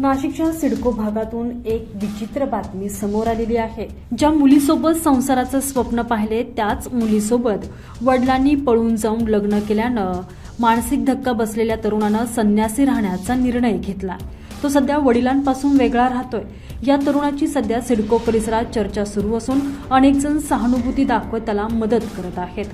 नाशिकच्या सिडको भागातून एक विचित्र बातमी समोर आलेली आहे. ज्या मुलीसोबत संसाराचं स्वप्न पाहिले त्याच मुलीसोबत वडिलांनी पळून जाऊन लग्न केल्यानं मानसिक धक्का बसलेल्या तरुणानं संन्यासी राहण्याचा निर्णय घेतला. तो सध्या वडिलांपासून वेगळा राहतोय. या तरुणाची सध्या सिडको परिसरात चर्चा सुरू असून अनेक जण सहानुभूती दाखवत त्याला मदत करत आहेत.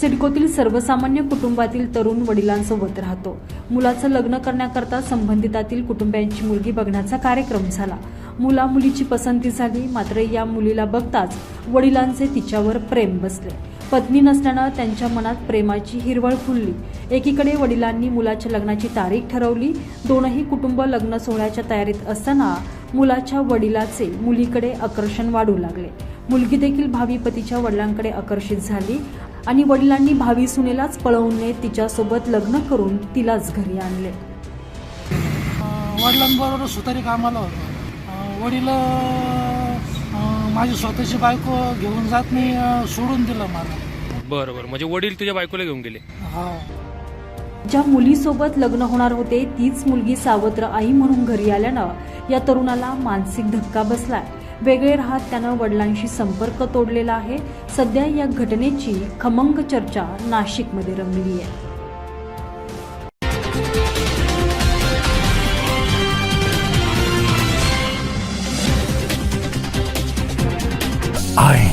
सिडकोतील सर्वसामान्य कुटुंबातील तरुण वडिलांसोबत राहतो. मुलाचं लग्न करण्याकरता संबंधितातील कुटुंबियांची मुलगी बघण्याचा कार्यक्रम झाला. मुला मुलीची पसंती झाली मात्र या मुलीला बघताच वडिलांचे तिच्यावर प्रेम बसले. पत्नी नसल्यानं त्यांच्या मनात प्रेमाची हिरवळ फुलली. एकीकडे वडिलांनी मुलाच्या लग्नाची तारीख ठरवली. दोनही कुटुंब लग्न सोहळ्याच्या तयारीत असताना मुलाच्या वडिलाचे मुलीकडे आकर्षण वाढू लागले. मुलगी देखील भावी पतीच्या वडिलांकडे आकर्षित झाली. आणि वडिलांनी भावी सुनेलाच पळवून नेत तिच्यासोबत लग्न करून तिलाच घरी आणले. वडिलांबरोबर सुतारी कामाला होतो. वडील माझी स्वतःची बायको घेऊन जात नाही सोडून दिलं मला. बरं बरं. म्हणजे वडील तुझ्या बायकोला घेऊन गेले? हा. ज्या मुलीसोबत लग्न होणार होते तीच मुलगी सावत्र आई म्हणून घरी आल्यानं या तरुणाला मानसिक धक्का बसलाय. वेगळे राहत त्यानं वडिलांशी संपर्क तोडलेला आहे. सध्या या घटनेची खमंग चर्चा नाशिकमध्ये रंगली आहे. आय